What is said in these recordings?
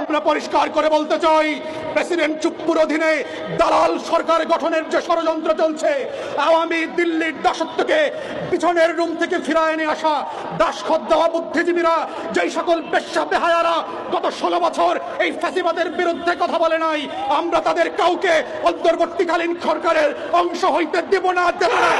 আমরা পরিষ্কার করে বলতে চাই, প্রেসিডেন্ট চুপ্পুর অধীনে দালাল সরকার গঠনের যে ষড়যন্ত্র চলছে, আওয়ামী দিল্লির দাসত্বকে পিছনের রুম থেকে ফিরায় এনে আসা দাসখত দেওয়া বুদ্ধিজীবীরা, যেই সকল পেশা বেহায়ারা গত ষোলো বছর এই ফ্যাসিবাদের বিরুদ্ধে কথা বলে নাই, আমরা তাদের কাউকে অন্তর্বর্তীকালীন সরকারের অংশ হইতে দেব না দেব না।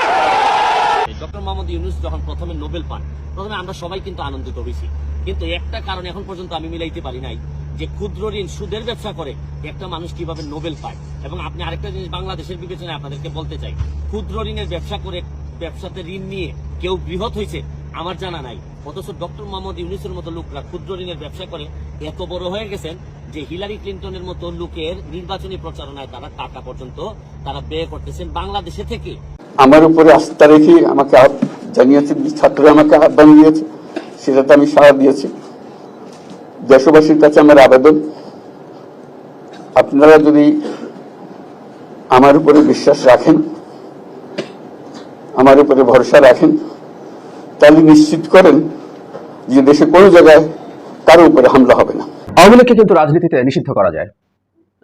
ডক্টর মোহাম্মদ ইউনুস যখন প্রথমে নোবেল পান, প্রথমে আমরা সবাই কিন্তু আনন্দিত হয়েছি। কিন্তু একটা কারণ এখন পর্যন্ত আমি মিলাইতে পারি নাই। যে ক্ষুদ্র ঋণ সুদের ব্যবসা করে একটা মানুষ কীভাবে নোবেল পায়? এবং আপনি আরেকটা জিনিস বাংলাদেশের বিবেচনায় আপনাদেরকে বলতে চাই। ক্ষুদ্র ঋণের ব্যবসা করে, ব্যবসাতে ঋণ নিয়ে কেউ বৃহৎ হয়েছে, আমার জানা নাই। অথচ ডক্টর মোহাম্মদ ইউনুসের মতো লোকরা ক্ষুদ্র ঋণের ব্যবসা করে, এত বড় হয়ে গেছেন যে হিলারি ক্লিন্টনের মতো লোকের নির্বাচনী প্রচারণায় তারা টাকা পর্যন্ত তারা ব্যয় করতেছেন বাংলাদেশে থেকে। আমার উপরে আস্থা রেখে আমাকে আহ্ব- জানিয়েছে ছাত্ররা আমাকে আহ্বান দিয়েছে, সেটাতে আমি সাড়া দিয়েছি। দেশবাসীর কাছে আমার আবেদন আপনারা যদি আমার উপরে বিশ্বাস রাখেন আমার উপরে ভরসা রাখেন তাহলে নিশ্চিত করেন যে দেশে কোনো জায়গায় কারও উপরে হামলা হবে না। আওয়ামী লীগকে কিন্তু রাজনীতিতে নিষিদ্ধ করা যায়।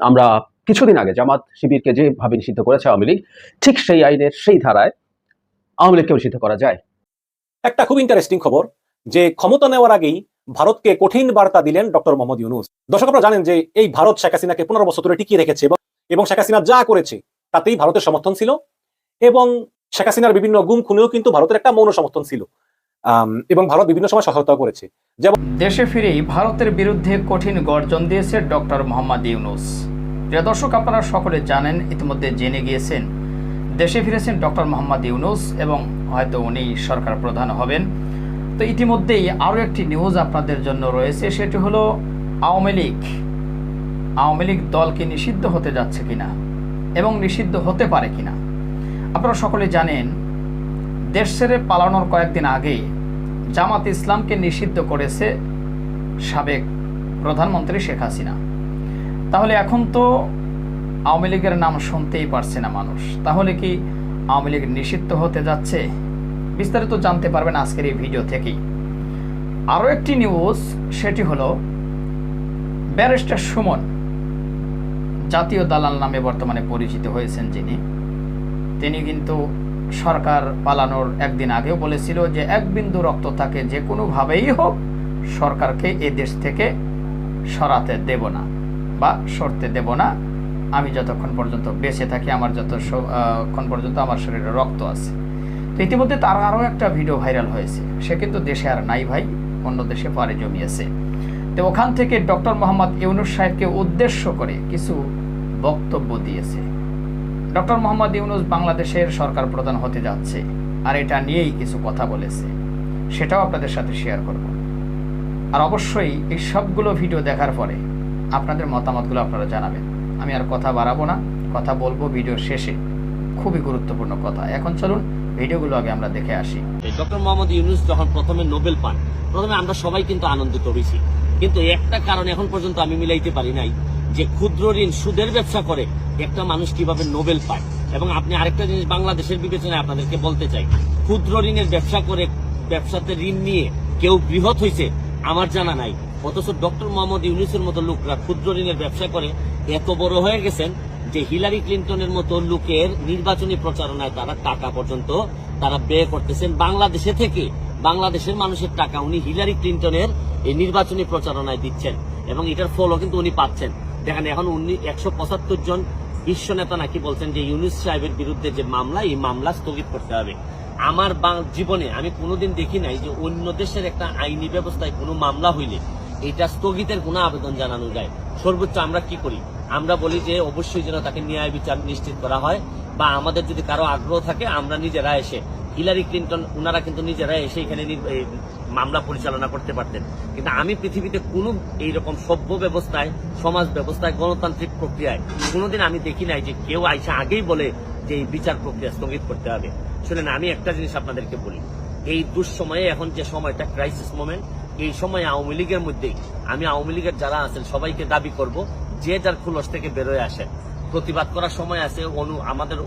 আমরা কিছুদিন আগে জামাত শিবিরকে যেভাবে নিষিদ্ধ করেছে আওয়ামী লীগ ঠিক সেই আইনের সেই ধারায় আওয়ামী লীগকেও নিষিদ্ধ করা যায়। একটা খুব ইন্টারেস্টিং খবর যে ক্ষমতা নেওয়ার আগেই ভারতকে কঠিন বার্তা দিলেন ডক্টর মোহাম্মদ ইউনুস। দর্শক আপনারা জানেন যে এই ভারত শেখ হাসিনাকে পনেরো বছর ধরে টিকিয়ে রেখেছে এবং- শেখ হাসিনা যা করেছে, তাতেই ভারতের সমর্থন ছিল এবং শেখ হাসিনার বিভিন্ন গুম খুনেও কিন্তু ভারতের একটা মৌন সমর্থন ছিল। এবং ভারত বিভিন্ন সময় সহায়তা করেছে। যেমন দেশে ফিরেই ভারতের বিরুদ্ধে কঠিন গর্জন দিয়েছে ডক্টর মোহাম্মদ ইউনুস। দর্শক, আপনারা সকলে জানেন, ইতিমধ্যে জেনে গিয়েছেন, দেশে ফিরেছেন ডক্টর মোহাম্মদ ইউনুস এবং হয়তো উনি সরকার প্রধান হবেন। তো ইতিমধ্যেই আরও একটি নিউজ আপনাদের জন্য রয়েছে, সেটি হলো আওয়ামী লীগ। আওয়ামী লীগ দলকে নিষিদ্ধ হতে যাচ্ছে কিনা এবং নিষিদ্ধ হতে পারে কিনা? আপনারা সকলে জানেন, দেশ ছেড়ে পালানোর কয়েকদিন আগে জামাত ইসলামকে নিষিদ্ধ করেছে সাবেক প্রধানমন্ত্রী শেখ হাসিনা। তাহলে এখন তো আওয়ামী লীগের নাম শুনতেই পারছে না মানুষ। তাহলে কি আওয়ামী লীগ নিষিদ্ধ হতে যাচ্ছে? বিস্তারিত জানতে পারবেন আজকের এই ভিডিও থেকেই। আরও একটি নিউজ সেটি হলো ব্যারিস্টার সুমন জাতীয় দালাল নামে বর্তমানে পরিচিত হয়েছেন যিনি। তিনি কিন্তু সরকার পালানোর একদিন আগেও বলেছিল যে এক বিন্দু রক্ত তাকে যে কোনোভাবেই হোক সরকারকে এ দেশ থেকে সরাতে দেব না বা সরতে দেব না। আমি যতক্ষণ পর্যন্ত বেঁচে থাকি আমার যত স- আহ, ক্ষণ পর্যন্ত আমার শরীরে রক্ত আছে। তো ইতিমধ্যে তার আরও একটা ভিডিও ভাইরাল হয়েছে। সে কিন্তু দেশে আর নাই ভাই, অন্য দেশে পারে জমিয়েছে। তো ওখান থেকে ডক্টর মোহাম্মদ ইউনুস সাহেবকে উদ্দেশ্য করে কিছু বক্তব্য দিয়েছে। ডক্টর মোহাম্মদ ইউনুস বাংলাদেশের সরকার প্রধান হতে যাচ্ছে আর এটা নিয়েই কিছু কথা বলেছে। সেটাও আপনাদের সাথে শেয়ার করব। আর অবশ্যই এই সবগুলো ভিডিও দেখার পরে আপনাদের মতামতগুলো আপনারা জানাবেন। আমি আর কথা বাড়াবো না, কথা বলব ভিডিওর শেষে। খুবই গুরুত্বপূর্ণ কথা। এখন চলুন ভিডিওগুলো আগে আমরা দেখে আসি। ডক্টর মোহাম্মদ ইউনুস যখন প্রথমে নোবেল পান, প্রথমে আমরা সবাই কিন্তু আনন্দিত হয়েছি। কিন্তু একটা কারণ এখন পর্যন্ত আমি মিলাইতে পারি নাই, যে ক্ষুদ্র ঋণ সুদের ব্যবসা করে একটা মানুষ কীভাবে নোবেল পায়। এবং আপনি আরেকটা জিনিস বাংলাদেশের বিবেচনায় আপনাদেরকে বলতে চাই, ক্ষুদ্র ঋণের ব্যবসা করে ব্যবসাতে ঋণ নিয়ে কেউ বৃহৎ হয়েছে, আমার জানা নাই। অথচ ডক্টর মোহাম্মদ ইউনুসের মতো লোকরা ক্ষুদ্র ঋণের ব্যবসা করে এত বড় হয়ে গেছেন যে হিলারি ক্লিন্টনের মতো লোকের নির্বাচনী প্রচারণায় তারা টাকা পর্যন্ত তারা ব্যয় করতেছেন বাংলাদেশে থেকে। বাংলাদেশের মানুষের টাকা উনি হিলারি ক্লিন্টনের এই নির্বাচনী প্রচারণায় দিচ্ছেন এবং এটার ফলও কিন্তু উনি পাচ্ছেন। দেখেন, এখন উনি একশো পঁচাত্তর জন বিশ্ব নেতা নাকি বলছেন যে ইউনুস সাহেবের বিরুদ্ধে যে মামলা, এই মামলা স্থগিত করতে হবে। আমার জীবনে আমি কোনোদিন দেখি নাই যে অন্য দেশের একটা আইনি ব্যবস্থায় কোনো মামলা হইলে এটা স্থগিতের কোনো আবেদন জানানো যায়। সর্বোচ্চ আমরা কি করি? আমরা বলি যে অবশ্যই যেন তাকে ন্যায় বিচার নিশ্চিত করা হয় বা আমাদের যদি কারও আগ্রহ থাকে, আমরা নিজেরা এসে, হিলারি ক্লিন্টন ওনারা কিন্তু নিজেরা এসে এখানে মামলা পরিচালনা করতে পারতেন। কিন্তু আমি পৃথিবীতে কোনো এইরকম সভ্য ব্যবস্থায়, সমাজ ব্যবস্থায়, গণতান্ত্রিক প্রক্রিয়ায় কোনোদিন আমি দেখি নাই যে কেউ আইসা আগেই বলে যে এই বিচার প্রক্রিয়া স্থগিত করতে হবে। শুনেন, আমি একটা জিনিস আপনাদেরকে বলি। এই দুঃসময়ে এখন যে সময়টা ক্রাইসিস মোমেন্ট এই সময় আওয়ামী লীগের মধ্যেই, আমি আওয়ামী লীগের যারা আছেন, সবাইকে দাবি করব যে যার খুলস থেকে বেরোয় আসেন প্রতিবাদ করার সময় আছে, অনু, আমাদের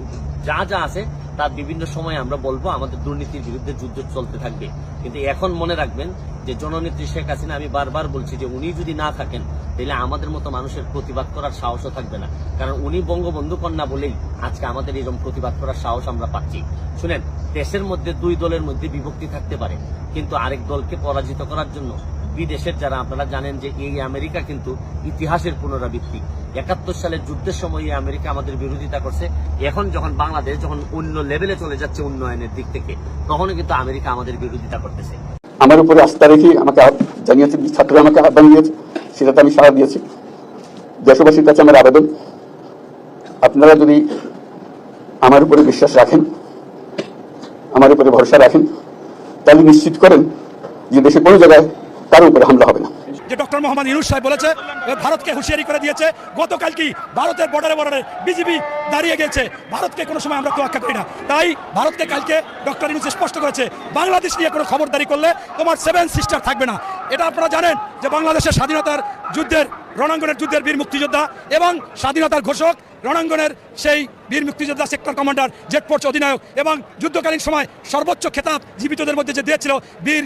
যা যা আছে, তার বিভিন্ন সময় আমরা বলব আমাদের দুর্নীতির বিরুদ্ধে যুদ্ধ চলতে থাকবে। কিন্তু এখন মনে রাখবেন যে জননেত্রী শেখ হাসিনা, আমি বারবার বলছি যে উনি যদি না থাকেন, তাহলে আমাদের মতো মানুষের প্রতিবাদ করার সাহসও থাকবে না। কারণ উনি বঙ্গবন্ধু কন্যা বলেই আজকে আমাদের এরকম প্রতিবাদ করার সাহস আমরা পাচ্ছি। শুনেন, দেশের মধ্যে দুই দলের মধ্যে বিভক্তি থাকতে পারে, কিন্তু আরেক দলকে পরাজিত করার জন্য বিদেশের যারা, আপনারা জানেন যে এই আমেরিকা কিন্তু ইতিহাসের পুনরাবৃত্তি। একাত্তর সালের যুদ্ধের সময় এই আমেরিকা আমাদের বিরোধিতা করছে। এখন যখন বাংলাদেশ যখন অন্য লেভেলে চলে যাচ্ছে উন্নয়নের দিক থেকে, তখনও কিন্তু আমেরিকা আমাদের বিরোধিতা করতেছে। আমার উপরে আস্থা রেখে আমাকে জানিয়েছে, ছাত্ররা আমাকে আহ্বান দিয়েছে, সেটাতে আমি সাড়া দিয়েছি। দেশবাসীর কাছে আমার আবেদন, আপনারা যদি আমার উপরে বিশ্বাস রাখেন, আমার উপরে ভরসা রাখেন, তাহলে নিশ্চিত করেন যে দেশে কোনো জায়গায় কারও উপরে হামলা হবে না। যে ডক্টর মোহাম্মদ ইউনুস সাহেব বলেছে ভারতকে হুঁশিয়ারি করে দিয়েছে, গতকাল কি ভারতের বর্ডারে বর্ডারে বিজেপি দাঁড়িয়ে গেছে ভারতকে কোনো সময় আমরা তোয়াক্কা করি না। তাই ভারতকে কালকে ডক্টর ইউনুস স্পষ্ট করেছে, বাংলাদেশ নিয়ে কোনো খবরদারি করলে তোমার সেভেন সিস্টার থাকবে না। এটা আপনারা জানেন যে বাংলাদেশের স্বাধীনতার যুদ্ধের, রণাঙ্গনের যুদ্ধের বীর মুক্তিযোদ্ধা এবং স্বাধীনতার ঘোষক রণাঙ্গনের সেই বীর মুক্তিযোদ্ধা সেক্টর কমান্ডার জেট ফোর্স অধিনায়ক এবং যুদ্ধকালীন সময় সর্বোচ্চ খেতাব জীবিতদের মধ্যে যে দিয়েছিল বীর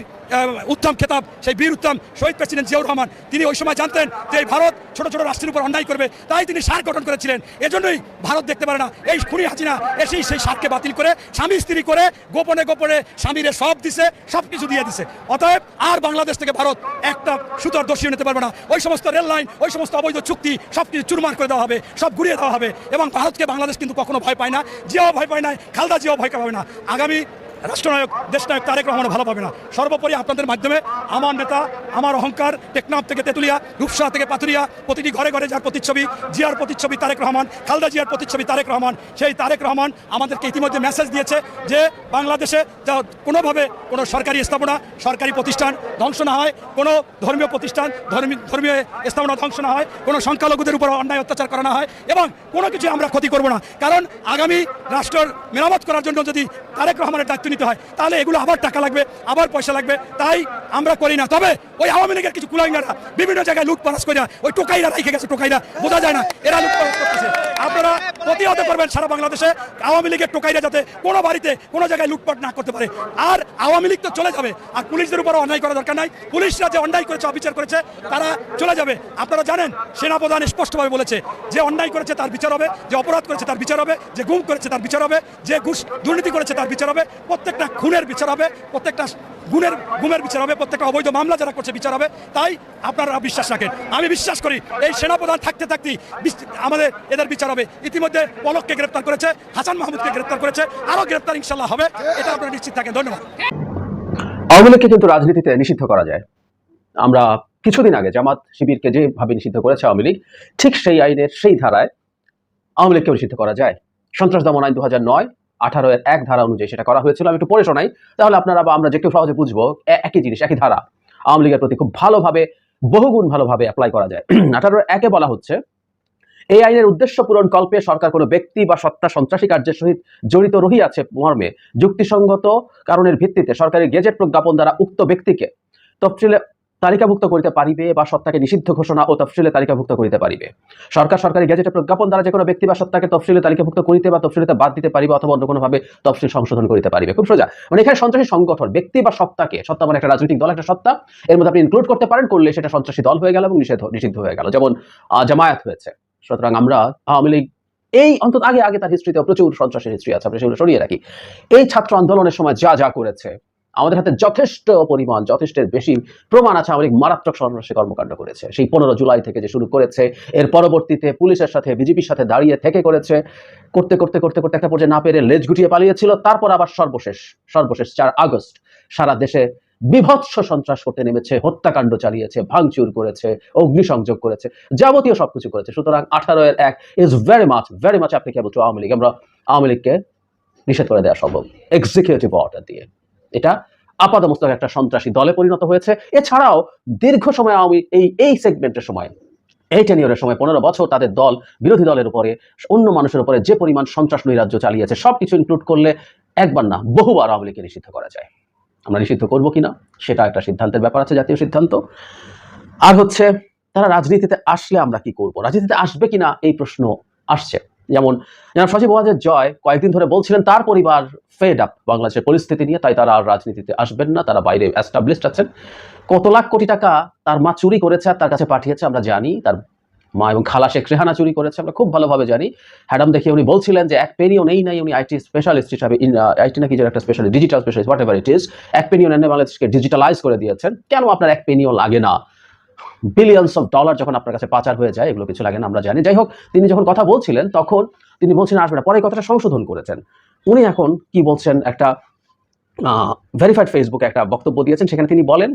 উত্তম খেতাব, সেই বীর উত্তম শহীদ প্রেসিডেন্ট জিয়াউর রহমান, তিনি ওই সময় জানতেন যে এই ভারত ছোট ছোট রাষ্ট্রের উপর অন্যায় করবে, তাই তিনি সার গঠন করেছিলেন। এজন্যই ভারত দেখতে পারে না। এই খুনি হাসিনা এসেই সেই সারকে বাতিল করে, স্বামী স্ত্রী করে গোপনে গোপনে স্বামীরে সব দিছে সব কিছু দিয়ে দিছে। অতএব আর বাংলাদেশ থেকে ভারত একটা সুতোর দর্শিয়ে নিতে পারবে না। ওই সমস্ত রেল লাইন, ওই সমস্ত অবৈধ চুক্তি সব কিছু চুরমার করে দেওয়া হবে, সব ঘুরিয়ে দেওয়া হবে এবং ভারতকে বাংলাদেশ কিন্তু কখনো ভয় পায় না। জিয়াও ভয় পায় না, খালদা জিয়াও ভয় পাবে না। আগামী রাষ্ট্রনায়ক, দেশনায়ক তারেক রহমান ভালো পাবে না। সর্বোপরি আপনাদের মাধ্যমে আমার নেতা, আমার অহংকার, টেকনাফ থেকে তেতুলিয়া, রূপসা থেকে পাতুরিয়া প্রতিটি ঘরে ঘরে যার প্রতিচ্ছবি, জিয়ার প্রতিচ্ছবি তারেক রহমান, খালদা জিয়ার প্রতিচ্ছবি তারেক রহমান। সেই তারেক রহমান আমাদেরকে ইতিমধ্যে মেসেজ দিয়েছে যে, বাংলাদেশে যা কোনোভাবে কোনো সরকারি স্থাপনা, সরকারি প্রতিষ্ঠান ধ্বংস না হয়, কোনো ধর্মীয় প্রতিষ্ঠান, ধর্মী, ধর্মীয় স্থাপনা ধ্বংস না হয়, কোনো সংখ্যালঘুদের উপর অন্যায় অত্যাচার করা না হয় এবং কোনো কিছু আমরা ক্ষতি করব না। কারণ আগামী রাষ্ট্রের মেরামত করার জন্য যদি তারেক রহমানের দায়িত্ব নিতে হয়, তাহলে এগুলো আবার টাকা লাগবে, আবার পয়সা লাগবে, তাই আমরা করি না। তবে ওই আওয়ামী লীগের কিছু কুলাঙ্গারা বিভিন্ন জায়গায় লুটপারাস করে, ওই টোকাইরা রেখে গেছে, টোকাইরা। বোঝা যায় না, এরা লুটপারাস করতেছে। আপনারা প্রতিহত করবেন সারা বাংলাদেশে, আওয়ামী লীগের টোকাইরা যাতে কোনো বাড়িতে, কোনো জায়গায় লুটপাট না করতে পারে। আর আওয়ামী লীগ তো চলে যাবে, আর পুলিশদের উপর অন্যায় করা দরকার নাই। পুলিশরা যে অন্যায় করেছে, অবিচার করেছে, তারা চলে যাবে। আপনারা জানেন, সেনাপ্রধান স্পষ্টভাবে বলেছে, যে অন্যায় করেছে তার বিচার হবে, যে অপরাধ করেছে তার বিচার হবে, যে গুম করেছে তার বিচার হবে, যে ঘুষ দুর্নীতি করেছে তার বিচার হবে প্রত্যেকটা খুনের বিচার হবে, প্রত্যেকটা গুণের, গুমের বিচার হবে, প্রত্যেকটা অবৈধ মামলা যারা করছে বিচার হবে। তাই আপনারা বিশ্বাস রাখেন। আমি বিশ্বাস করি, এই সেনাপ্রধান থাকতে থাকতেই আমাদের এদের বিচার হবে। ইতিমধ্যে পলককে গ্রেপ্তার করেছে, হাসান মাহমুদকে গ্রেপ্তার করেছে আরও গ্রেপ্তার ইনশাল্লাহ হবে, এটা আপনারা নিশ্চিত থাকেন। ধন্যবাদ। আওয়ামী লীগকে কিন্তু রাজনীতিতে নিষিদ্ধ করা যায়। আমরা কিছুদিন আগে জামাত শিবিরকে যেভাবে নিষিদ্ধ করেছে আওয়ামী লীগ, ঠিক সেই আইনের সেই ধারায় আওয়ামী লীগকেও নিষিদ্ধ করা যায়। সন্ত্রাস দমন আইন দু হাজার নয় আঠারো এর এক ধারা অনুযায়ী সেটা করা হয়েছিল। আমি একটু পড়ে শোনাই। তাহলে আপনারা বা আমরা যে কেউ সহজে বুঝব একই জিনিস, একই ধারা। আওয়ামী লীগের প্রতি খুব ভালোভাবে, বহুগুণ ভালোভাবে অ্যাপ্লাই করা যায়। আঠারো একে বলা হচ্ছে, এই আইনের উদ্দেশ্য পূরণ কল্পে সরকার কোনো ব্যক্তি বা সত্তা সন্ত্রাসী কার্যের সহিত জড়িত রহিয়াছে মর্মে। যুক্তিসঙ্গত কারণের ভিত্তিতে সরকারি গেজেট প্রজ্ঞাপন দ্বারা উক্ত ব্যক্তিকে তফসিলে তালিকাভুক্ত করিতে পারিবে বা সত্তাকে নিষিদ্ধ ঘোষণা ও তফসিলে তালিকাভুক্ত করিতে পারিবে। সরকার সরকারি গেজেটে প্রজ্ঞাপন দ্বারা যে কোনো ব্যক্তি বা সত্তাকে তফসিলে তালিকাভুক্ত করিতে বা তফসিলিতে বাদ দিতে পারিবে অথবা অন্য কোনোভাবে তফসিল সংশোধন করিতে পারিবে। খুব সোজা। মানে এখানে সন্ত্রাসী সংগঠন, ব্যক্তি বা সত্তাকে, সত্তা মানে একটা রাজনৈতিক দল, একটা সত্তা, এর মধ্যে আপনি ইনক্লুড করতে পারেন, করলে সেটা সন্ত্রাসী দল হয়ে গেল এবং নিষেধ, নিষিদ্ধ হয়ে গেল। যেমন জামায়াত হয়েছে। সুতরাং আমরা আওয়ামী লীগ, এই অন্তত আগে আগে তার হিস্ট্রিতে প্রচুর সন্ত্রাসের হিস্ট্রি আছে, আমরা সেগুলো সরিয়ে রাখি। এই ছাত্র আন্দোলনের সময় যা যা করেছে আমাদের হাতে যথেষ্ট পরিমাণ, যথেষ্টের বেশি প্রমাণ আছে আওয়ামী মারাত্মক সন্ত্রাসী কর্মকাণ্ড করেছে। সেই পনেরো জুলাই থেকে যে শুরু করেছে, এর পরবর্তীতে পুলিশের সাথে বিজেপির সাথে দাঁড়িয়ে থেকে করেছে। করতে করতে করতে করতে একটা পর্যায়ে না পেরে লেজ গুটিয়ে পালিয়েছিল। তারপর আবার সর্বশেষ সর্বশেষ চার আগস্ট, সারা দেশে বিভৎস সন্ত্রাস করতে নেমেছে, হত্যাকাণ্ড চালিয়েছে, ভাঙচুর করেছে, অগ্নিসংযোগ করেছে, যাবতীয় সবকিছু করেছে। সুতরাং আঠারো এর এক is very much very much applicable to Awami League. আমরা আওয়ামী লীগকে নিষেধ করে দেওয়া সম্ভব। এক্সিকিউটিভ অর্ডার দিয়ে। এটা আপাতমস্তক একটা সন্ত্রাসী দলে পরিণত হয়েছে। এছাড়াও দীর্ঘ সময় আওয়ামী এই এই সেগমেন্টের সময়, এই টেনিয়রের সময় পনেরো বছর তাদের দল, বিরোধী দলের উপরে, অন্য মানুষের উপরে যে পরিমাণ সন্ত্রাস নৈরাজ্য চালিয়েছে সব কিছু ইনক্লুড করলে একবার না, বহুবার আওয়ামী লীগকে নিষিদ্ধ করা যায়। আমরা নিষিদ্ধ করব কিনা? সেটা একটা সিদ্ধান্তের ব্যাপার আছে, জাতীয় সিদ্ধান্ত। আর হচ্ছে, তারা রাজনীতিতে আসলে আমরা কি করব? রাজনীতিতে আসবে কিনা? এই প্রশ্ন আসছে। যেমন যেমন সচিব ওয়াজের জয় কয়েকদিন ধরে বলছিলেন, তার পরিবার ফেড আপ বাংলাদেশের পরিস্থিতি নিয়ে, তাই তারা আর রাজনীতিতে আসবেন না, তারা বাইরে অ্যাস্টাবলিশড আছেন। কত লাখ কোটি টাকা তার মা চুরি করেছে আর তার কাছে পাঠিয়েছে, আমরা জানি। তার মা এবং খালা শেখ রেহানা চুরি করেছে, আমরা খুব ভালোভাবে জানি। হ্যাডাম দেখে উনি বলছিলেন যে, এক পেনিও নেই নাই, উনি আইটি স্পেশালিস্ট হিসাবে আইটি নাকি যেন একটা special digital specialist whatever it is এক পেনিও এনে বাংলাদেশকে ডিজিটালাইজ করে দিয়েছেন। কেন আপনার এক পেনিও লাগে না? বিলিয়নস অফ ডলার যখন আপনার কাছে পাচার হয়ে যায়, এগুলো কিছু লাগে না, আমরা জানি। যাই হোক, তিনি যখন কথা বলছিলেন, তখন তিনি বলছিলেন আসবে না। পরে কথাটা সংশোধন করেছেন। উনি এখন কি বলছেন, একটা ভেরিফাইড ফেসবুকে একটা বক্তব্য দিয়েছেন, সেখানে তিনি বলেন,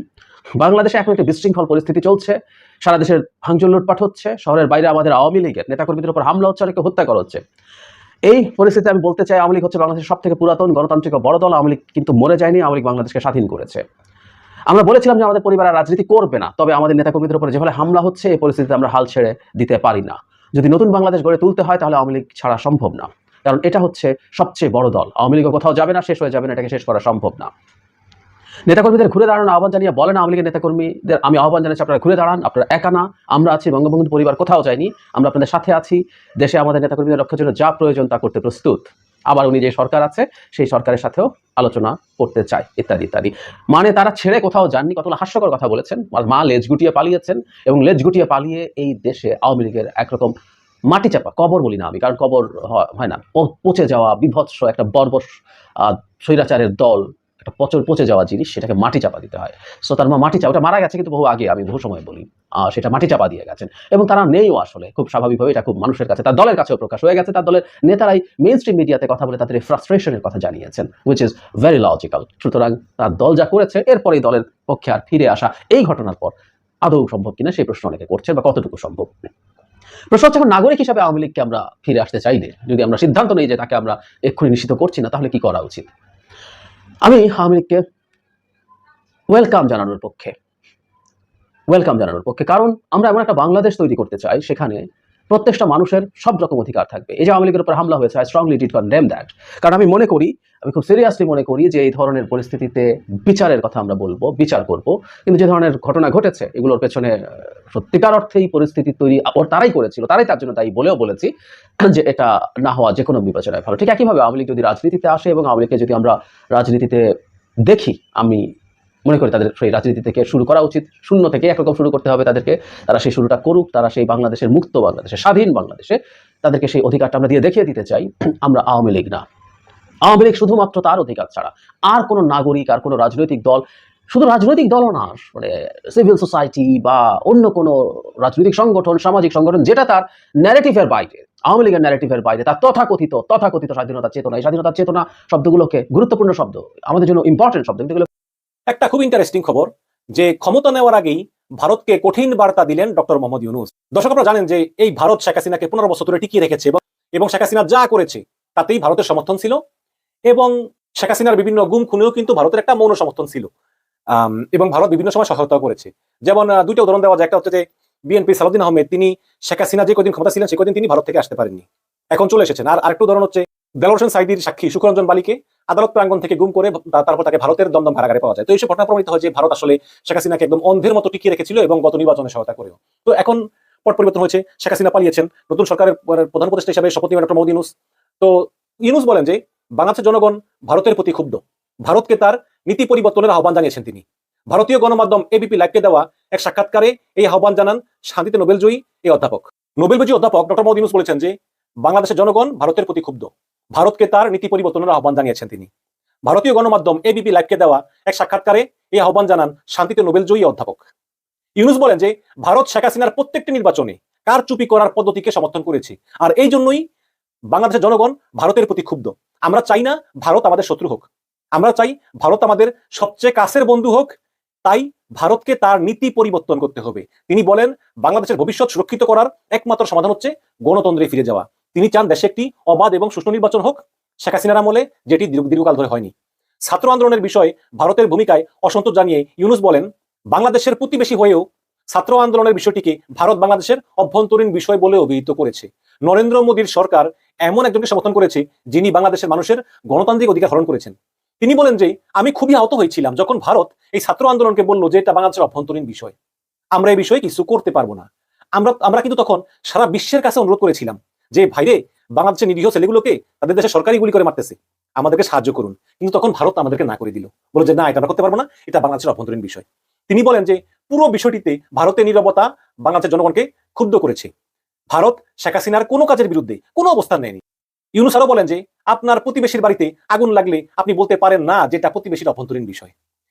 বাংলাদেশে এখন একটা বিশৃঙ্খল পরিস্থিতি চলছে। সারা দেশের ভাঙচুর, লুটপাট হচ্ছে। শহরের বাইরে আমাদের আওয়ামী লীগের নেতাকর্মীদের উপর হামলা হচ্ছে, অনেকে হত্যা করা হচ্ছে। এই পরিস্থিতিতে আমি বলতে চাই, আওয়ামী লীগ হচ্ছে বাংলাদেশের সব থেকে পুরাতন গণতান্ত্রিক বড় দল। আওয়ামী লীগ কিন্তু মরে যায়নি, আওয়ামী লীগ বাংলাদেশকে স্বাধীন করেছে। আমরা বলেছিলাম যে আমাদের পরিবার রাজনীতি করবে না, তবে আমাদের নেতাকর্মীদের উপরে যেভাবে হামলা হচ্ছে, এই পরিস্থিতিতে আমরা হাল ছেড়ে দিতে পারি না। যদি নতুন বাংলাদেশ গড়ে তুলতে হয়, তাহলে আওয়ামী লীগ ছাড়া সম্ভব না। কারণ এটা হচ্ছে সবচেয়ে বড় দল। আওয়ামী লীগও কোথাও যাবে না, শেষ হয়ে যাবে না, এটাকে শেষ করা সম্ভব না। নেতাকর্মীদের ঘুরে দাঁড়ানোর আহ্বান জানিয়ে বলেন আওয়ামী লীগের নেতাকর্মীদের, আমি আহ্বান জানাচ্ছি আপনারা ঘুরে দাঁড়ান, আপনারা একা না, আমরা আছি বঙ্গবন্ধু পরিবার, কোথাও যায়নি আমরা আপনাদের সাথে আছি, দেশে আমাদের নেতাকর্মীদের রক্ষার জন্য যা প্রয়োজন তা করতে প্রস্তুত। আবার উনি যে সরকার আছে, সেই সরকারের সাথেও আলোচনা করতে চায়, ইত্যাদি ইত্যাদি। মানে তারা ছেড়ে কোথাও যাননি কতগুলো হাস্যকর কথা বলেছেন। মা লেজ গুটিয়ে পালিয়েছেন এবং লেজ গুটিয়ে পালিয়ে এই দেশে আওয়ামী লীগের একরকম মাটি চাপা, কবর বলি না আমি, কারণ কবর হয় না পচে যাওয়া, বিভৎস একটা বর্বর স্বৈরাচারের দল একটা পচর পচে যাওয়া জিনিস সেটাকে মাটি চাপা দিতে হয়। সো তার মা মাটি চাপা ওটা মারা গেছে কিন্তু বহু আগে আমি বহু সময় বলি। আহ, সেটা মাটি চাপা দিয়ে গেছেন। এবং তারা নেইও আসলে খুব স্বাভাবিকভাবে এটা খুব মানুষের কাছে তার দলের কাছেও প্রকাশ হয়ে গেছে। তার দলের নেতারাই মেইন স্ট্রিম মিডিয়াতে কথা বলে তাদের ফ্রাস্ট্রেশনের কথা জানিয়েছেন উইচ ইজ ভেরি লজিক্যাল সুতরাং তার দল যা করেছে এরপরে এই দলের পক্ষে আর ফিরে আসা এই ঘটনার পর আদৌ সম্ভব কিনা সেই প্রশ্ন অনেকে করছে বা কতটুকু সম্ভব। প্রশ্ন হচ্ছে এখন নাগরিক হিসাবে আওয়ামী লীগকে আমরা ফিরে আসতে চাইলে যদি আমরা সিদ্ধান্ত নিই যে তাকে আমরা এক্ষুনি নিশ্চিত করছি না তাহলে কি করা উচিত? আমি আওয়ামী ওয়েলকাম জানানোর পক্ষে ওয়েলকাম জানানোর পক্ষে। কারণ আমরা এমন একটা বাংলাদেশ তৈরি করতে চাই, সেখানে প্রত্যেকটা মানুষের সব রকম অধিকার থাকবে। এই যে আওয়ামী লীগের উপর হামলা হয়েছে I strongly did condemn that কারণ আমি মনে করি, আমি খুব সিরিয়াসলি মনে করি যে এই ধরনের পরিস্থিতিতে বিচারের কথা আমরা বলব, বিচার করব। কিন্তু যে ধরনের ঘটনা ঘটেছে, এগুলোর পেছনে সত্যিকার অর্থেই পরিস্থিতি তৈরি ওর তারাই করেছিল, তারাই তার জন্য তাই বলেও বলেছি, যে এটা না হওয়া যে কোনো বিবেচনায় ভালো। ঠিক একইভাবে আওয়ামী লীগ যদি রাজনীতিতে আসে এবং আওয়ামী লীগকে যদি আমরা রাজনীতিতে দেখি, আমি মনে করি তাদের সেই রাজনীতি থেকে শুরু করা উচিত। শূন্য থেকে একরকম শুরু করতে হবে তাদেরকে। তারা সেই শুরুটা করুক, তারা সেই বাংলাদেশের মুক্ত বাংলাদেশে, স্বাধীন বাংলাদেশে তাদেরকে সেই অধিকারটা আমরা দিয়ে দেখিয়ে দিতে চাই। আমরা আওয়ামী লীগ না। আওয়ামী লীগ শুধুমাত্র তার অধিকার ছাড়া আর কোনো নাগরিক, আর কোনো রাজনৈতিক দল, শুধু রাজনৈতিক দলও না মানে সিভিল সোসাইটি বা অন্য কোনো রাজনৈতিক সংগঠন, সামাজিক সংগঠন, যেটা তার ন্যারেটিভের বাইরে, আওয়ামী লীগের ন্যারেটিভের বাইরে, তার তথাকথিত তথাকথিত স্বাধীনতার চেতনা, এই স্বাধীনতার চেতনা শব্দগুলোকে গুরুত্বপূর্ণ শব্দ, আমাদের জন্য ইম্পর্টেন্ট শব্দ কিন্তু একটা খুব ইন্টারেস্টিং খবর যে ক্ষমতা নেওয়ার আগেই ভারতকে কঠিন বার্তা দিলেন ডক্টর মোহাম্মদ ইউনুস। দর্শক আপনারা জানেন যে এই ভারত শেখ হাসিনাকে পনেরো বছর ধরে টিকিয়ে রেখেছে এবং- শেখ হাসিনা যা করেছে তাতেই ভারতের সমর্থন ছিল এবং শেখ হাসিনার বিভিন্ন গুম খুনেও কিন্তু ভারতের একটা মৌন সমর্থন ছিল। এবং ভারত বিভিন্ন সময় সহায়তা করেছে। যেমন দুইটা উদাহরণ দেওয়া যায়। একটা হচ্ছে যে বিএনপি সালাউদ্দিন আহমেদ, তিনি শেখ হাসিনা যে কদিন ক্ষমতা ছিলেন, সে কদিন তিনি ভারত থেকে আসতে পারেননি। এখন চলে এসেছেন। আর আরেকটা উদাহরণ হচ্ছে হোসেন সাইদির সাক্ষী সুখরঞ্জন বালিকে আদালত প্রাঙ্গণ থেকে গুম করে তারপর তাকে ভারতের দমদম কারাগারে পাওয়া যায়। তো এইসব ঘটনা প্রমাণিত হয় যে ভারত আসলে শেখ হাসিনাকে একদম অন্ধের মতো টিকিয়ে রেখেছিল এবং গত নির্বাচনে সহায়তা করেও। তো এখন পট পরিবর্তন হয়েছে, শেখ হাসিনা পালিয়েছেন, নতুন সরকারের প্রধান উপদেষ্টা হিসেবে শপথ নেবেন ডক্টর মোহাম্মদ ইউনুস। তো ইউনুস বলেন যে, বাংলাদেশের জনগণ ভারতের প্রতি ক্ষুব্ধ। ভারতকে তার নীতি পরিবর্তনের আহ্বান জানিয়েছেন তিনি। ভারতীয় গণমাধ্যম এবিপি লাইভকে দেওয়া এক সাক্ষাৎকারে এই আহ্বান জানান শান্তিতে নোবেলজয়ী এই অধ্যাপক। নোবেলজয়ী অধ্যাপক ডক্টর ইউনুস বলেছেন যে, বাংলাদেশের জনগণ ভারতের প্রতি ক্ষুব্ধ। ভারতকে তার নীতি পরিবর্তনের আহ্বান জানিয়েছেন তিনি। ভারতীয় গণমাধ্যম এবিপি লাইভকে দেওয়া এক সাক্ষাৎকারে এই আহ্বান জানান শান্তিতে নোবেলজয়ী অধ্যাপক। ইউনুস বলেন যে, ভারত শেখ হাসিনার প্রত্যেকটি নির্বাচনে কার চুপি করার পদ্ধতিকে সমর্থন করেছে? আর এই জন্যই বাংলাদেশের জনগণ ভারতের প্রতি ক্ষুব্ধ। আমরা চাই না ভারত আমাদের শত্রু হোক। আমরা চাই ভারত আমাদের সবচেয়ে কাছের বন্ধু হোক। তাই ভারতকে তার নীতি পরিবর্তন করতে হবে। তিনি বলেন, বাংলাদেশের ভবিষ্যৎ সুরক্ষিত করার একমাত্র সমাধান হচ্ছে গণতন্ত্রে ফিরে যাওয়া। তিনি চান দেশে একটি অবাধ এবং সুষ্ঠু নির্বাচন হোক। শেখ হাসিনার আমলে যেটি দীর্ঘকাল ধরে হয়নি। ছাত্র আন্দোলনের বিষয়ে ভারতের ভূমিকায় অসন্তোষ জানিয়ে ইউনুস বলেন, বাংলাদেশের প্রতিবেশী হয়েও ছাত্র আন্দোলনের বিষয়টিকে ভারত বাংলাদেশের অভ্যন্তরীণ বিষয় বলে অভিহিত করেছে। নরেন্দ্র মোদীর সরকার এমন একজনকে সমর্থন করেছে যিনি বাংলাদেশের মানুষের গণতান্ত্রিক অধিকার হরণ করেছেন। তিনি বলেন যে, আমি খুবই আহত হয়েছিলাম যখন ভারত এই ছাত্র আন্দোলনকে বলল যে এটা বাংলাদেশের অভ্যন্তরীণ বিষয়। আমরা এই বিষয়ে কিছু করতে পারব না। আমরা আমরা কিন্তু তখন সারা বিশ্বের কাছে অনুরোধ করেছিলাম যে ভাইরে, বাংলাদেশের নিরীহ ছেলেগুলোকে তাদের দেশে সরকারি গুলি করে মারতেছে, আমাদেরকে সাহায্য করুন। কিন্তু তখন ভারত আমাদেরকে না করে দিল। বলে যে, না, এটা আমরা করতে পারব না, এটা বাংলাদেশের অভ্যন্তরীণ বিষয়। তিনি বলেন যে, পুরো বিষয়টিতে ভারতের নিরবতা বাংলাদেশের জনগণকে ক্ষুব্ধ করেছে। ভারত, শেখ হাসিনার কোনো কাজের বিরুদ্ধে কোনো অবস্থান নেয়নি। ইউনুস আরও বলেন যে, আপনার প্রতিবেশীর বাড়িতে আগুন লাগলে আপনি বলতে পারেন না যে, এটা প্রতিবেশীর অভ্যন্তরীণ বিষয়।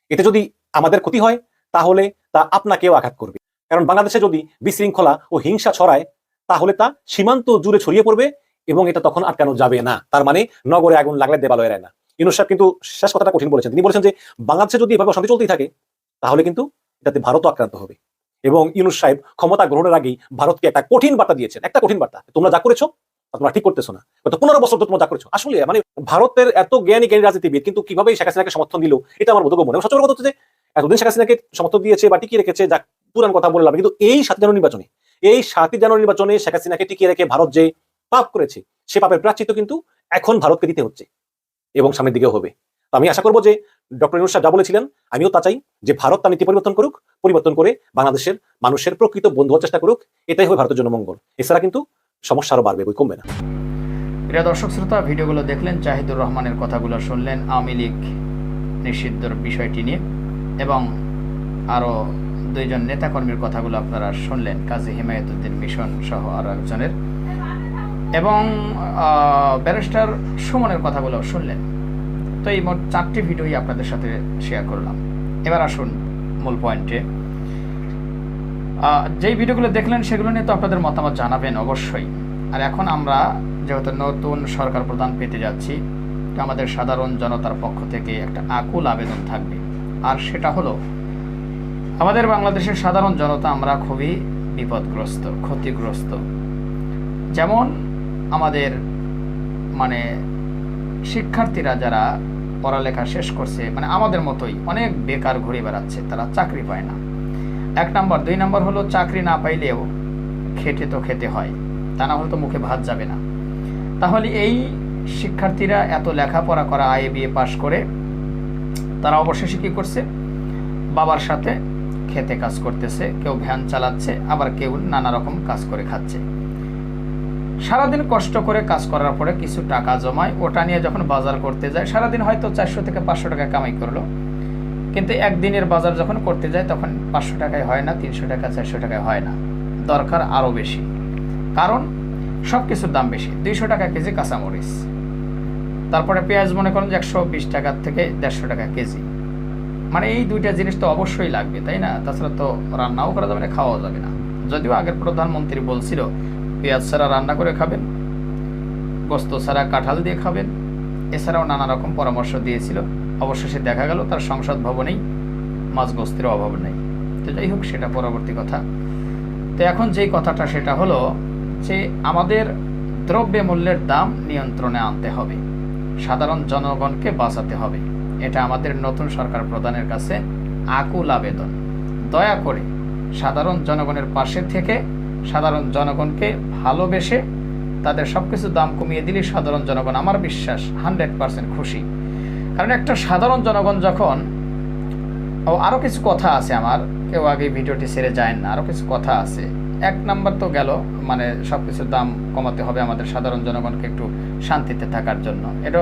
এতে যদি আমাদের ক্ষতি হয়, তাহলে তা আপনাকেও আঘাত করবে। কারণ বাংলাদেশে যদি বিশৃঙ্খলা ও হিংসা ছড়ায় তাহলে তা সীমান্ত জুড়ে ছড়িয়ে পড়বে এবং এটা তখন আটকানো যাবে না। তার মানে নগরে আগুন লাগলে দেবালয় এড়ায় না। ইউনুস সাহেব কিন্তু শেষ কথাটা কঠিন বলেছেন। তিনি বলেছেন যে, বাংলাদেশে যদি এভাবে অশান্তি চলতেই থাকে, তাহলে কিন্তু এটাতে ভারতও আক্রান্ত হবে। এবং ইউনুস সাহেব ক্ষমতা গ্রহণের আগেই ভারতকে একটা কঠিন বার্তা দিয়েছেন। একটা কঠিন বার্তা। তোমরা যা করেছ তোমরা ঠিক করতেছো না। গত পনেরো বছর তো তোমরা যা করেছ, আসলে মানে ভারতের এত জ্ঞানী জ্ঞানী রাজনীতিবিদ, কিন্তু কীভাবে শেখ হাসিনাকে সমর্থন দিল, এটা আমার বোধগম্য সচল কথা হচ্ছে যে, এতদিন শেখ হাসিনাকে সমর্থন দিয়েছে বা টিকিয়ে রেখেছে, যা পুরান কথা বললাম, কিন্তু এই সাত নির্বাচনে এই সাতই জানুয়ারি নির্বাচনে শেখ হাসিনাকে টিকিয়ে রেখে ভারত যে পাপ করেছে, সে পাপের প্রাচিত কিন্তু এখন ভারতকে দিতে হচ্ছে এবং সামনের দিকেও হবে। তো আমি আশা করব যে ডক্টর ইউনুস সাহেব যা বলেছিলেন, আমিও তা চাই যে ভারত তার নীতি পরিবর্তন করুক, পরিবর্তন করে বাংলাদেশের মানুষের প্রকৃত বন্ধু চেষ্টা করুক, এটাই হবে ভারতের জন্য মঙ্গল। এছাড়া কিন্তু সমস্যা আরও বাড়বে, বই কমবে না। প্রিয় দর্শক, শ্রোতা, ভিডিওগুলো দেখলেন, জাহিদুর রহমানের কথাগুলো শুনলেন, আওয়ামী লীগ নিষিদ্ধর বিষয়টি নিয়ে এবং আরও দুইজন নেতাকর্মীর কথাগুলো আপনারা শুনলেন, কাজী হিমায়তুদ্দিন মিশন সহ আরও একজনের। এবং ব্যারিস্টার সুমনের কথাগুলো শুনলেন। তো এই মোট চারটি ভিডিওই আপনাদের সাথে শেয়ার করলাম। এবার আসুন মূল পয়েন্টে যেই ভিডিওগুলো দেখলেন সেগুলো নিয়ে তো আপনাদের মতামত জানাবেন অবশ্যই। আর এখন আমরা যেহেতু নতুন সরকার প্রধান পেতে যাচ্ছি, তো আমাদের সাধারণ জনতার পক্ষ থেকে একটা আকুল আবেদন থাকবে। আর সেটা হলো আমাদের বাংলাদেশের সাধারণ জনতা আমরা খুবই বিপদগ্রস্ত, ক্ষতিগ্রস্ত। যেমন আমাদের মানে শিক্ষার্থীরা যারা পড়ালেখা শেষ করছে মানে আমাদের মতোই অনেক বেকার ঘুরে বেড়াচ্ছে, তারা চাকরি পায় না। এক নম্বর। দুই নাম্বার হলো চাকরি না পাইলেও খেটে তো খেতে হয়, তা না হলে তো মুখে ভাত যাবে না। তাহলে এই শিক্ষার্থীরা এত লেখাপড়া করা আইএ বিএ পাশ করে, তারা অবশেষে কী করছে? বাবার সাথে খেতে কাজ করতেছে, কেউ ভ্যান চালাচ্ছে, আবার কেউ নানা রকম কাজ করে খাচ্ছে। সারাদিন কষ্ট করে কাজ করার পরে কিছু টাকা জমায়, ওটা নিয়ে যখন বাজার করতে যায়, সারাদিন হয়তো চারশো থেকে পাঁচশো টাকা কামাই করল। কিন্তু একদিনের বাজার যখন করতে যায়, তখন পাঁচশো টাকায় হয় না, তিনশো টাকা, চারশো টাকায় হয় না। দরকার আরও বেশি। কারণ সব কিছুর দাম বেশি, দুইশো টাকা কেজি কাঁচামরিচ। তারপরে পেঁয়াজ মনে করেন যে একশো বিশ টাকার থেকে দেড়শো টাকা কেজি। মানে এই দুইটা জিনিস তো অবশ্যই লাগবে, তাই না? তাছাড়া তো রান্নাও করা যাবে না, খাওয়াও যাবে না। যদিও আগের প্রধানমন্ত্রী বলছিল, পেঁয়াজ ছাড়া রান্না করে খাবেন, গোস্ত ছাড়া কাঁঠাল দিয়ে খাবেন, এছাড়াও নানা রকম পরামর্শ দিয়েছিল। অবশেষে দেখা গেল, তার সংসদ ভবনেই মাছ গোস্তের অভাব নেই। তো যাই হোক, সেটা পরবর্তী কথা। তো এখন যেই কথাটা, সেটা হলো যে আমাদের দ্রব্য মূল্যের দাম নিয়ন্ত্রণে আনতে হবে। সাধারণ জনগণকে বাঁচাতে হবে। এটা আমাদের নতুন সরকার প্রধানের কাছে আকুল আবেদন। দয়া করে সাধারণ জনগণের পাশে থেকে সাধারণ জনগণকে ভালোবেসে তাদের সব কিছু দাম কমিয়ে দিলে সাধারণ জনগণ আমার বিশ্বাস হান্ড্রেড পার্সেন্ট খুশি। কারণ একটা সাধারণ জনগণ যখন, ও আরও কিছু কথা আছে আমার, কেউ আগে ভিডিওটি ছেড়ে যায় না আরও কিছু কথা আছে। এক নাম্বার তো গেল মানে সব কিছুর দাম কমাতে হবে আমাদের সাধারণ জনগণকে একটু শান্তিতে থাকার জন্য। এটা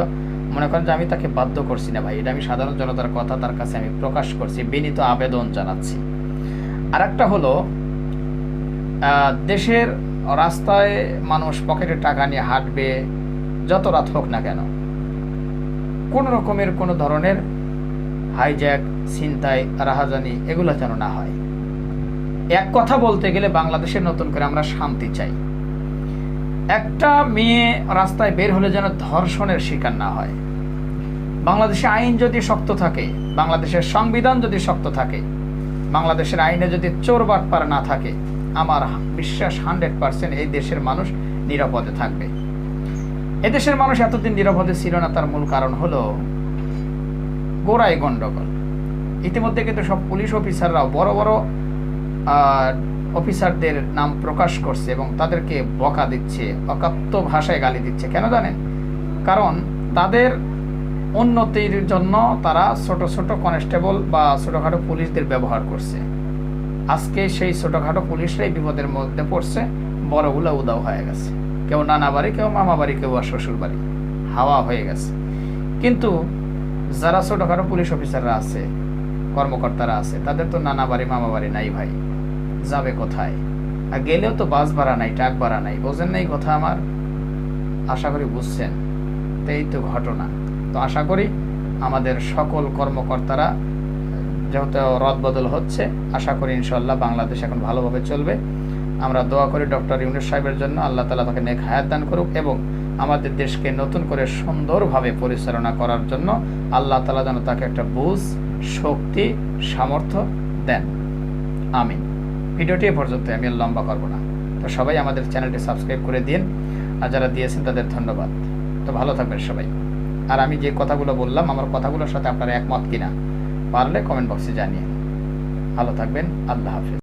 মনে করেন যে আমি তাকে বাধ্য করছি না ভাই, এটা আমি সাধারণ জনতার কথা, তার কাছে আমি প্রকাশ করছি, বিনীত আবেদন জানাচ্ছি। আর একটা হলো দেশের রাস্তায় মানুষ পকেটে টাকা নিয়ে হাঁটবে, যত রাত হোক না কেন, কোনো রকমের কোনো ধরনের হাইজ্যাক ছিনতাই, রাহাজানি এগুলো যেন না হয়। এক কথা বলতে গেলে বাংলাদেশের নতুন করে আমরা শান্তি চাই। একটা মেয়ে রাস্তায় বের হলে যেন ধর্ষণের শিকার না হয়। বাংলাদেশে আইন যদি শক্ত থাকে, বাংলাদেশের সংবিধান যদি শক্ত থাকে, বাংলাদেশের আইনে যদি চোর বাটপার না থাকে, আমার বিশ্বাস হান্ড্রেড পার্সেন্ট এই দেশের মানুষ নিরাপদে থাকবে। এদেশের মানুষ এতদিন নিরাপদে ছিল না, তার মূল কারণ হলো গোড়ায় গণ্ডগোল ইতিমধ্যে কিন্তু সব পুলিশ অফিসাররাও বড় বড় অফিসারদের নাম প্রকাশ করছে এবং তাদেরকে বকা দিচ্ছে, অকাত্য ভাষায় গালি দিচ্ছে। কেন জানেন? কারণ তাদের উন্নতির জন্য তারা ছোট ছোট কনস্টেবল বা ছোটোখাটো পুলিশদের ব্যবহার করছে। আজকে সেই ছোটোখাটো পুলিশরাই বিপদের মধ্যে পড়ছে বড়গুলো উদাও হয়ে গেছে। কেউ নানা বাড়ি, কেউ মামা বাড়ি, কেউ আর শ্বশুর বাড়ি। হাওয়া হয়ে গেছে। কিন্তু যারা ছোটোখাটো পুলিশ অফিসাররা আছে, কর্মকর্তারা আছে, তাদের তো নানা বাড়ি, মামা বাড়ি নাই ভাই। যাবে কোথায়? আর গেলেও তো বাস ভাড়া নাই, ট্রাক ভাড়া নাই, বোঝেন নাই কথা আমার? আশা করি বুঝছেন। এই তো ঘটনা। তো আশা করি আমাদের সকল কর্মকর্তারা যেহেতু রদবদল হচ্ছে, আশা করি ইনশাল্লাহ বাংলাদেশ এখন ভালোভাবে চলবে। আমরা দোয়া করি ডক্টর ইউনুস সাহেবের জন্য, আল্লাহ তালা তাকে নেক হায়াত দান করুক এবং আমাদের দেশকে নতুন করে সুন্দরভাবে পরিচালনা করার জন্য আল্লাহ তালা যেন তাকে একটা বুঝ, শক্তি, সামর্থ্য দেন। আমিন। ভিডিওটি পর্যন্ত আমি লম্বা করব না। তো সবাই আমাদের চ্যানেলটি সাবস্ক্রাইব করে দিন, আর যারা দিয়েছেন তাদের ধন্যবাদ। তো ভালো থাকবেন সবাই। আর আমি যে কথাগুলো বললাম, আমার কথাগুলোর সাথে আপনারা একমত কিনা, পারলে কমেন্ট বক্সে জানিয়ে ভালো থাকবেন, আল্লাহ হাফিজ।